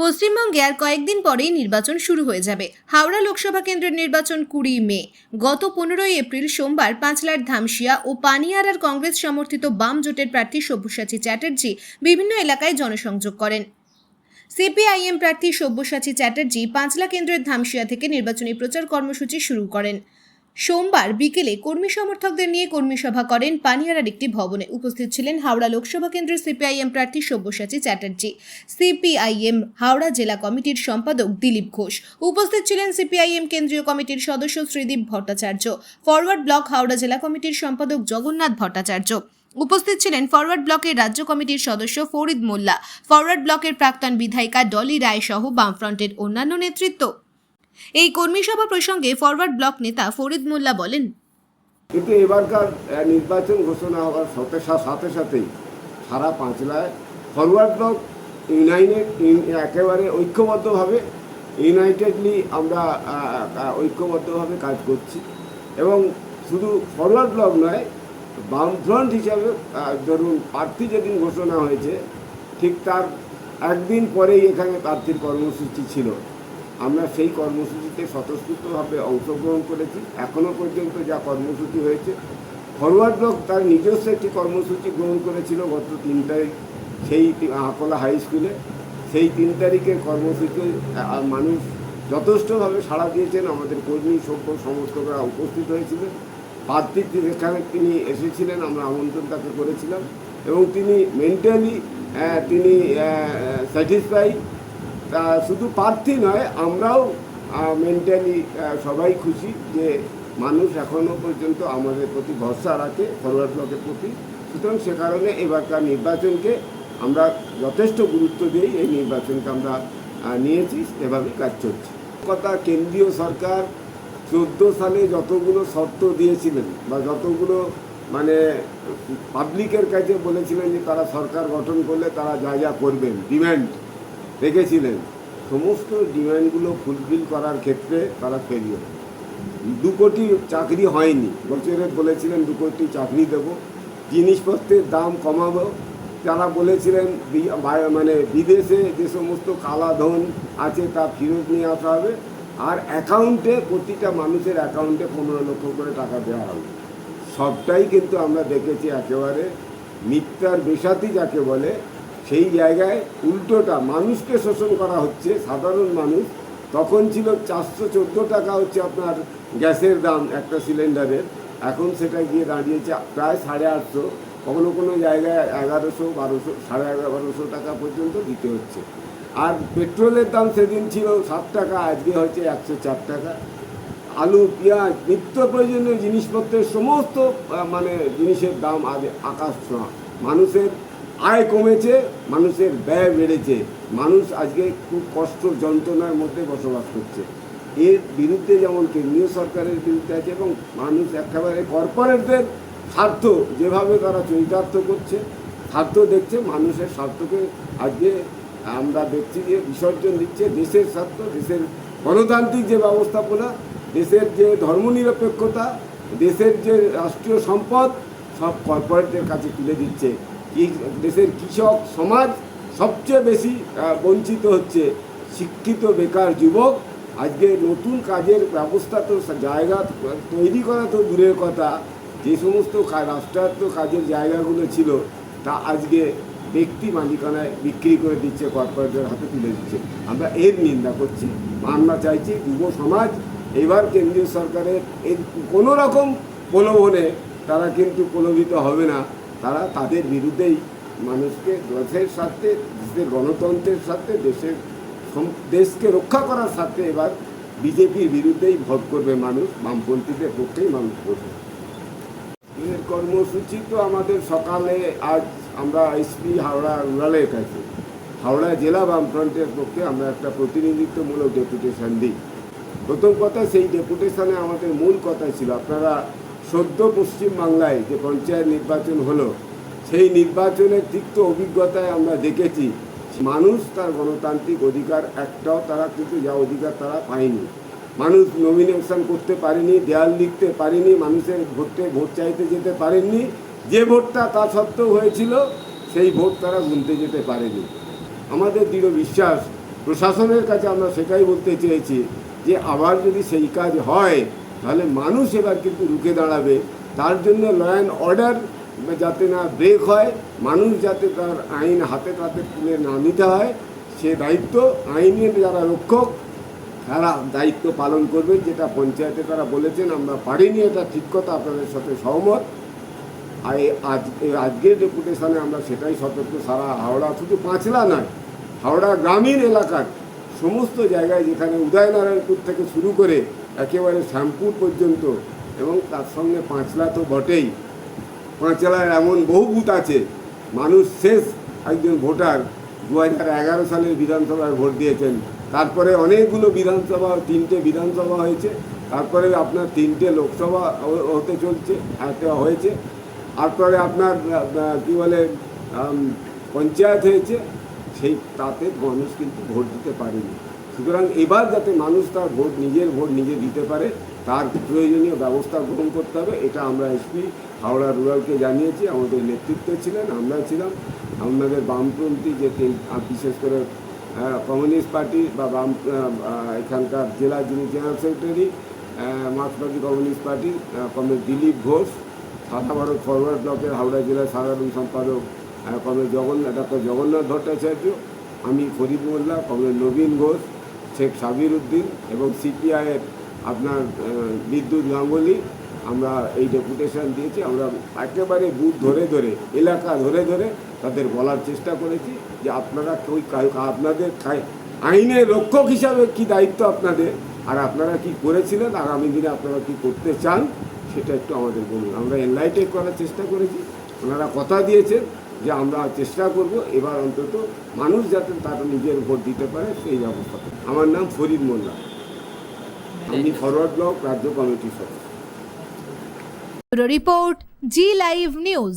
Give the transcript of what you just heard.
পশ্চিমবঙ্গে আর কয়েকদিন পরেই নির্বাচন শুরু হয়ে যাবে। হাওড়া লোকসভা কেন্দ্রের নির্বাচন কুড়ি মে। গত পনেরোই এপ্রিল সোমবার পাঁচলার ধামশিয়া ও পানিয়ারার কংগ্রেস সমর্থিত বাম জোটের প্রার্থী সব্যসাচী চ্যাটার্জি বিভিন্ন এলাকায় জনসংযোগ করেন। সিপিআইএম প্রার্থী সব্যসাচী চ্যাটার্জি পাঁচলা কেন্দ্রের ধামশিয়া থেকে নির্বাচনী প্রচার কর্মসূচি শুরু করেন। সোমবার বিকেলে কর্মী সমর্থকদের নিয়ে কর্মী সভা করেন পানিয়ারার একটি ভবনে। উপস্থিত ছিলেন হাওড়া লোকসভা কেন্দ্রের সিপিআইএম প্রার্থী সব্যসাচী চ্যাটার্জি, সিপিআইএম হাওড়া জেলা কমিটির সম্পাদক দিলীপ ঘোষ। উপস্থিত ছিলেন সিপিআইএম কেন্দ্রীয় কমিটির সদস্য শ্রীদীপ ভট্টাচার্য, ফরওয়ার্ড ব্লক হাওড়া জেলা কমিটির সম্পাদক জগন্নাথ ভট্টাচার্য। উপস্থিত ছিলেন ফরওয়ার্ড ব্লকের রাজ্য কমিটির সদস্য ফরিদ মোল্লা, ফরওয়ার্ড ব্লকের প্রাক্তন বিধায়িকা ডলি রায় সহ বামফ্রন্টের অন্যান্য নেতৃত্ব। এই কর্মী সভা প্রসঙ্গে ফরওয়ার্ড ব্লক নেতা ফরিদ মোল্লা বলেন, কিন্তু এবারকার নির্বাচন ঘোষণা হওয়ার সাথে সাথে সাথেই সারা পাঁচলায় ফরওয়ার্ড ব্লক ইউনাইটেড একেবারে ঐক্যবদ্ধভাবে, ইউনাইটেডলি আমরা ঐক্যবদ্ধভাবে কাজ করছি এবং শুধু ফরওয়ার্ড ব্লক নয় বামফ্রন্ট হিসাবে ধরুন প্রার্থী যেদিন ঘোষণা হয়েছে, ঠিক তার একদিন পরেই এখানে প্রার্থীর কর্মসূচি ছিল। আমরা সেই কর্মসূচিতে স্বতঃস্ফূর্তভাবে অংশগ্রহণ করেছি। এখনও পর্যন্ত যা কর্মসূচি হয়েছে ফরওয়ার্ড ব্লক তার নিজস্ব একটি কর্মসূচি গ্রহণ করেছিল গত তিন তারিখ, সেই আকলা হাই স্কুলে। সেই তিন তারিখের কর্মসূচি মানুষ যথেষ্টভাবে সাড়া দিয়েছেন। আমাদের কর্মী সভ্য সমস্তরা উপস্থিত হয়েছিলেন। প্রার্থী যেখানে তিনি এসেছিলেন, আমরা আমন্ত্রণ তাকে করেছিলাম এবং তিনি মেন্টালি তিনি স্যাটিসফাই তা শুধু প্রার্থী নয়, আমরাও মেন্টালি সবাই খুশি যে মানুষ এখনও পর্যন্ত আমাদের প্রতি ভরসা রাখে ফরওয়ার্ড ব্লকের প্রতি। সুতরাং সে কারণে এবারকার নির্বাচনকে আমরা যথেষ্ট গুরুত্ব দিই এই নির্বাচনকে আমরা নিয়েছি, এভাবেই কাজ চলছে। কথা কেন্দ্রীয় সরকার চোদ্দ সালে যতগুলো শর্ত দিয়েছিলেন বা যতগুলো মানে পাবলিকের কাছে বলেছিলেন যে তারা সরকার গঠন করলে তারা যা যা করবেন ডিম্যান্ড রেখেছিলেন সমস্ত ডিমান্ডগুলো ফুলফিল করার ক্ষেত্রে তারা ফেলিও দু কোটি চাকরি হয়নি বছরে বলেছিলেন, দু কোটি চাকরি দেব। জিনিসপত্রের দাম কমাবো। তারা বলেছিলেন মানে বিদেশে যে সমস্ত কালাধন আছে তা ফেরত নিয়ে আসা হবে। আর অ্যাকাউন্টে প্রতিটা মানুষের অ্যাকাউন্টে পনেরো লক্ষ করে টাকা দেওয়া হবে। সবটাই কিন্তু আমরা দেখেছি একেবারে মিথ্যার বেসাতি যাকে বলে সেই জায়গায় উল্টোটা মানুষকে শোষণ করা হচ্ছে, সাধারণ মানুষ। তখন ছিল চারশো চোদ্দ টাকা হচ্ছে আপনার গ্যাসের দাম একটা সিলিন্ডারের। এখন সেটা গিয়ে দাঁড়িয়েছে প্রায় সাড়ে আটশো। কখনো কোনো জায়গায় এগারোশো, বারোশো, সাড়ে এগারোশো টাকা পর্যন্ত দিতে হচ্ছে। আর পেট্রোলের দাম সেদিন ছিল সাত টাকা, আজকে হচ্ছে একশো চার টাকা। আলু, পেঁয়াজ, নিত্য প্রয়োজনীয় জিনিসপত্রের সমস্ত মানে জিনিসের দাম আজ আকাশ ছোঁয়া। মানুষের আয় কমেছে, মানুষের ব্যয় বেড়েছে। মানুষ আজকে খুব কষ্ট, যন্ত্রণার মধ্যে বসবাস করছে। এর বিরুদ্ধে যেমন কেন্দ্রীয় সরকারের বিরুদ্ধে আছে এবং মানুষ একেবারে কর্পোরেটদের স্বার্থ, যেভাবে তারা চরিতার্থ করছে, স্বার্থ দেখছে, মানুষের স্বার্থকে আজকে আমরা দেখছি যে বিসর্জন দিচ্ছে দেশের স্বার্থ, দেশের গণতান্ত্রিক যে ব্যবস্থাপনা, দেশের যে ধর্মনিরপেক্ষতা, দেশের যে রাষ্ট্রীয় সম্পদ, সব কর্পোরেটদের কাছে তুলে দিচ্ছে। দেশের কৃষক সমাজ সবচেয়ে বেশি বঞ্চিত হচ্ছে শিক্ষিত বেকার যুবক। আজকে নতুন কাজের ব্যবস্থা তো জায়গা তৈরি করা তো দূরের কথা। যে সমস্ত রাষ্ট্রায়ত্ত কাজের জায়গাগুলো ছিল, তা আজকে ব্যক্তি মালিকানায় বিক্রি করে দিচ্ছে, কর্পোরেটের হাতে তুলে দিচ্ছে। আমরা এর নিন্দা করছি আমরা চাইছি যুব সমাজ। এবার কেন্দ্রীয় সরকারের এর কোনো রকম প্রলোভনে তারা কিন্তু প্রলোভিত হবে না। তারা তাদের বিরুদ্ধেই মানুষকে দেশের স্বার্থে, দেশের গণতন্ত্রের স্বার্থে, দেশের দেশকে রক্ষা করার স্বার্থে এবার বিজেপির বিরুদ্ধেই ভোট করবে মানুষ, বামপন্থীদের পক্ষেই মানুষ করবে এর কর্মসূচি তো আমাদের সকালে আজ আমরা এসপি হাওড়া রুরালের কাছে। হাওড়া জেলা বামফ্রন্টের পক্ষে আমরা একটা প্রতিনিধিত্বমূলক ডেপুটেশন দিই। প্রথম কথা, সেই ডেপুটেশনে আমাদের মূল কথা ছিল, আপনারা সদ্য পশ্চিমবাংলায় যে পঞ্চায়েত নির্বাচন হলো, সেই নির্বাচনের তিক্ত অভিজ্ঞতায় আমরা দেখেছি, মানুষ তার গণতান্ত্রিক অধিকার একটাও তারা কিন্তু যা অধিকার তারা পায়নি। মানুষ নমিনেশন করতে পারেনি, দেয়াল লিখতে পারেনি, মানুষের ভোটে ভোট চাইতে যেতে পারেননি, যে ভোটটা তা সত্ত্বেও হয়েছিল, সেই ভোট তারা গুনতে যেতে পারেনি। আমাদের দৃঢ় বিশ্বাস, প্রশাসনের কাছে আমরা সেটাই বলতে চেয়েছি যে আবার যদি সেই কাজ হয় তাহলে মানুষ এবার কিন্তু রুখে দাঁড়াবে। তার জন্য ল অ্যান্ড অর্ডার যাতে না ব্রেক হয়, মানুষ যাতে তার আইন হাতে তাতে তুলে না নিতে হয়, সে দায়িত্ব আইনের যারা রক্ষক, তারা দায়িত্ব পালন করবে, যেটা পঞ্চায়েতে তারা বলেছেন, আমরা পারিনি, এটা ঠিক কথা, আপনাদের সাথে সহমত। আর আজ আজকের ডেপুটেশনে আমরা সেটাই সতর্ক, সারা হাওড়া শুধু পাঁচলা নয়, হাওড়া গ্রামীণ এলাকার সমস্ত জায়গায় যেখানে উদয়নারায়ণপুর থেকে শুরু করে একেবারে শ্যামপুর পর্যন্ত এবং তার সঙ্গে পাঁচলা তো বটেই। পাঁচলার এমন বহু বুথ আছে, মানুষ শেষ একজন ভোটার দু হাজার এগারো সালের বিধানসভায় ভোট দিয়েছেন। তারপরে অনেকগুলো বিধানসভা, তিনটে বিধানসভা হয়েছে, তারপরে আপনার তিনটে লোকসভা হতে চলছে হয়েছে। তারপরে আপনার কী বলে পঞ্চায়েত হয়েছে, সেই তাতে মানুষ কিন্তু ভোট দিতে পারেনি। সুতরাং এবার যাতে মানুষ তার ভোট, নিজের ভোট নিজে দিতে পারে, তার প্রয়োজনীয় ব্যবস্থা গ্রহণ করতে হবে, এটা আমরা এসপি হাওড়া রুরালকে জানিয়েছি, আমাদের নেতৃত্বে ছিলেন আমরা ছিলাম। আমাদের বামপন্থী যে বিশেষ করে কমিউনিস্ট পার্টি বা বাম এখানকার জেলা যিনি general secretary মার্ক্সবাদী communist party comrade Dilip Ghosh, সাদা ভারত ফরওয়ার্ড ব্লকের হাওড়া জেলার সাধারণ সম্পাদক কমরেড জগন্নাথ ডক্টর জগন্নাথ ভট্টাচার্য, আমি ফরিদ মোল্লা কমরেড নবীন ঘোষ শেখ সাবির উদ্দিন এবং সিপিআইয়ের আপনার বিদ্যুৎ গাঙ্গুলি, আমরা এই ডেপুটেশন দিয়েছি। আমরা একেবারে বুথ ধরে ধরে, এলাকা ধরে ধরে তাদের বলার চেষ্টা করেছি যে আপনারা ওই আপনাদের আইনের রক্ষক হিসাবে কি দায়িত্ব আপনাদের, আর আপনারা কি করেছিলেন, আগামী দিনে আপনারা কি করতে চান, সেটা একটু আমাদের বলুন। আমরা এনলাইটেড করার চেষ্টা করেছি। ওনারা কথা দিয়েছেন। যে আমরা চেষ্টা করব এবার অন্তত মানুষ যাতে তারা নিজের ভোট দিতে পারে, সেই ব্যবস্থা আমার নাম ফরিদ মোল্লা। আমি ফরওয়ার্ড ব্লক রাজ্য কমিটি সদস্য। Report Zee live news.